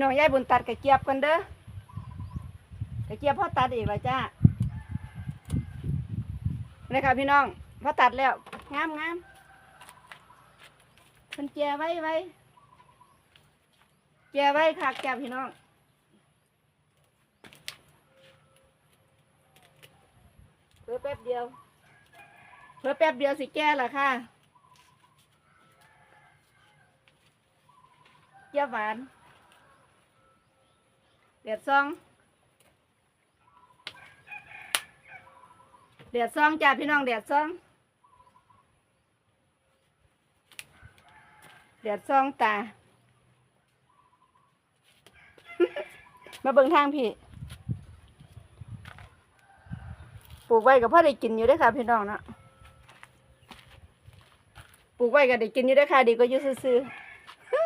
น้องยายบุญตัดกระเกี๊ยบกันเด้อกระเกี๊ยบพ่อตัดอีกแล้วจ้านี่ค่ะพี่น้องพ่อตัดแล้วงามงามเพิ่นแจไว้ไว้แจไว้ค่ะแกพี่น้องเพื่อแป๊บเดียวเพื่อแป๊บเดียวสิแก้ละค่ะเกี๊ยหวาน เดือดซองเดือดซองจ้าพี่น้องเดือดซองเดือดซองตา มาเบิ่งทางพี่ปลูกไว้กับพ่อได้กินอยู่เด้วยค่ะพี่น้องเนาะปลูกไว้ก็ได้กินอยู่เด้วยค่ะ ดีก็อยู่ซื่อ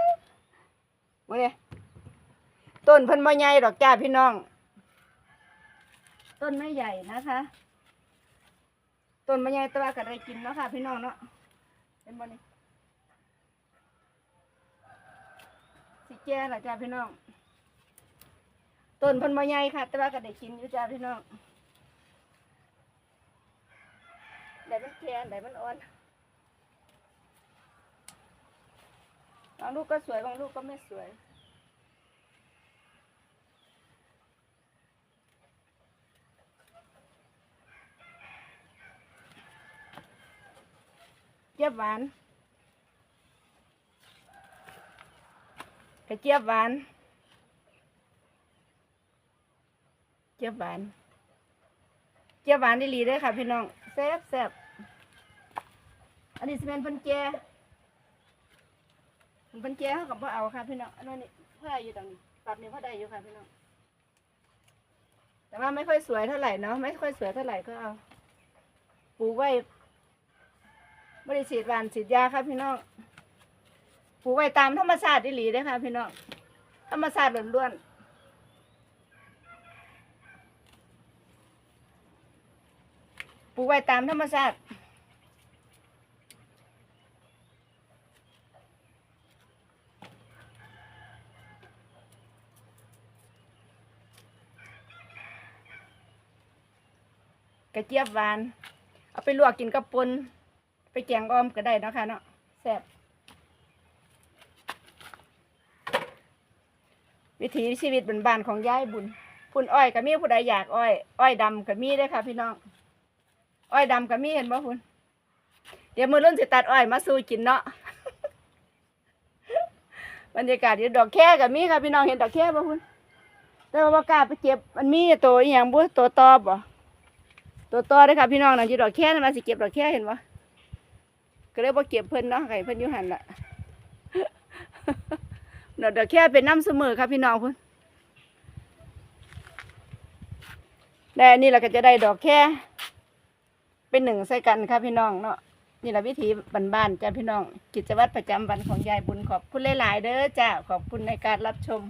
ๆมาเนี่ย ต้นเพิ่นบ่ใหญ่ดอกจ้าพี่น้อง ต้นไม่ใหญ่นะคะ ต้นบ่ใหญ่แต่ว่าก็ได้กินเนาะค่ะ พี่น้องเนาะเป็นบ่นี่สิแก่ล่ะจ้าพี่น้อง ต้นเพิ่นบ่ใหญ่ค่ะ แต่ว่าก็ได้กินอยู่จ้าพี่น้องได้มันแก่ได้มันอ่อนบางลูกก็สวยบางลูกก็ไม่สวย จี๊ยบหวานกระเจี๊ยบหวานเจี๊ยบหวานเจี๊ยบหวานดีหลีด้อค่ะพี่น้องแซ่บแซ่บอันนี้เป็นพันแจพันแจเขากับพ่อเอาค่ะพี่น้องอันนั้นนี่พ่อได้อยู่ตรงนี้ปรับนี่พ่อได้อยู่ค่ะพี่น้องแต่ว่าไม่ค่อยสวยเท่าไหร่เนาะไม่ค่อยสวยเท่าไหร่ก็เอาปลูกไว้ บริสีดหวานสีดยาครับพี่น้องปลูกไว้ตามธรรมชาติอีหลีเด้อค่ะพี่น้อง ธรรมชาติล้วนๆปลูกไว้ตามธรรมชาติกระเจี๊ยบหวาน เอาไปลวกกินกับปน ไปแกงอ้อมก็ได้เนาะค่ะเนาะแซ่บวิถีชีวิตบ้านๆของยายบุญพุ่นอ้อยก็มีผู้ใดอยากอ้อยอ้อยดำก็มีได้ค่ะ พี่น้อง อ้อยดำก็มีเห็นบ่คุณเดี๋ยวมือรุ่นสิตัดอ้อยมาสู้กินเนาะบรรยากาศอยู่ดอกแค่ก็มีค่ะพี่น้องเห็นดอกแค่บ่คุณแต่ว่ากล้าไปเก็บมันมีตัวอหย่างบ่ตัวตอบ่ตัวตอได้ค่ะพี่น้องนั่นอยู่ดอกแค่นั่นมาสิเก็บดอกแค่เห็นบ่ ก็เลยบ่เก็บเพิ่นเนาะไก่เพิ่นอยู่หันละเดี๋ยวเดี๋ยวแค่เป็นน้ำเสมอครับพี่น้องเพิ่นได้อันนี้เราก็จะได้ดอกแค่ เป็นหนึ่งใส่กันครับพี่น้องเนาะนี่แหละวิถีบ้านๆจ้าพี่น้อง กิจวัตรประจำวันของยายบุญขอบคุณหลายๆเด้อจ้าขอบคุณในการรับชม